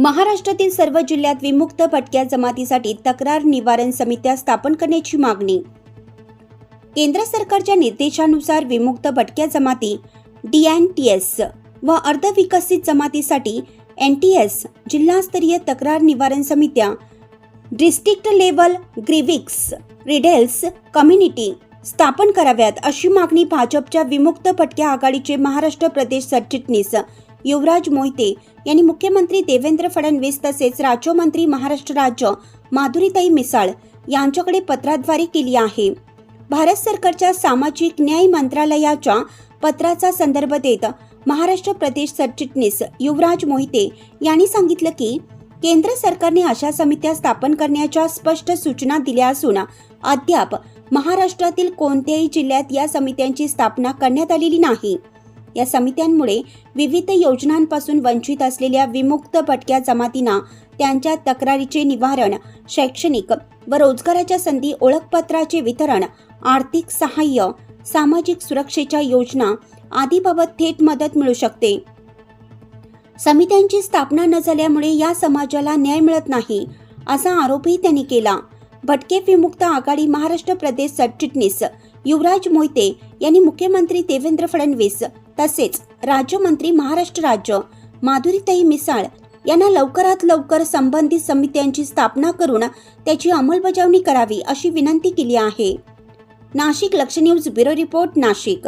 महाराष्ट्रातील सर्व जिल्ह्यात विमुक्त भटक्या जमातीसाठी तक्रार निवारण समित्या स्थापन करण्याची मागणी. केंद्र सरकारच्या निर्देशानुसार विमुक्त भटक्या जमाती डी एन टी एस व अर्धविकसित जमातीसाठी एन टी एस जिल्हास्तरीय तक्रार निवारण समित्या district level grievances redressal community स्थापन कराव्यात अशी मागणी भाजपच्या विमुक्त पटक्या आघाडीचे महाराष्ट्र प्रदेश सरचिटणीस युवराज मोहिते यांनी मुख्यमंत्री देवेंद्र फडणवीस तसेच राज्यमंत्री महाराष्ट्र राज्य माधुरीताई मिसाळ यांच्याकडे पत्राद्वारे केली आहे. भारत सरकारच्या सामाजिक न्याय मंत्रालयाच्या पत्राचा संदर्भ देत महाराष्ट्र प्रदेश सरचिटणीस युवराज मोहिते यांनी सांगितलं की केंद्र सरकारने अशा समित्या स्थापन करण्याच्या स्पष्ट सूचना दिल्या असून अद्याप महाराष्ट्रातील कोणत्याही जिल्ह्यात या समित्यांची स्थापना करण्यात आलेली नाही. या समित्यांमुळे विविध योजनांपासून वंचित असलेल्या विमुक्त भटक्या जमातींना त्यांच्या तक्रारीचे निवारण शैक्षणिक व रोजगाराच्या संधी ओळखपत्राचे वितरण आर्थिक सहाय्य सामाजिक सुरक्षेच्या योजना आदीबाबत थेट मदत मिळू शकते. समित्यांची स्थापना न झाल्यामुळे या समाजाला न्याय मिळत नाही असा आरोपही त्यांनी केला. भटके विमुक्त आघाडी महाराष्ट्र प्रदेश सरचिटणीस युवराज मोहिते यांनी मुख्यमंत्री देवेंद्र फडणवीस तसेच राज्यमंत्री महाराष्ट्र राज्य माधुरीताई मिसाळ यांना लवकरात लवकर संबंधित समित्यांची स्थापना करून त्याची अंमलबजावणी करावी अशी विनंती केली आहे. नाशिक लक्ष न्यूज ब्युरो रिपोर्ट नाशिक.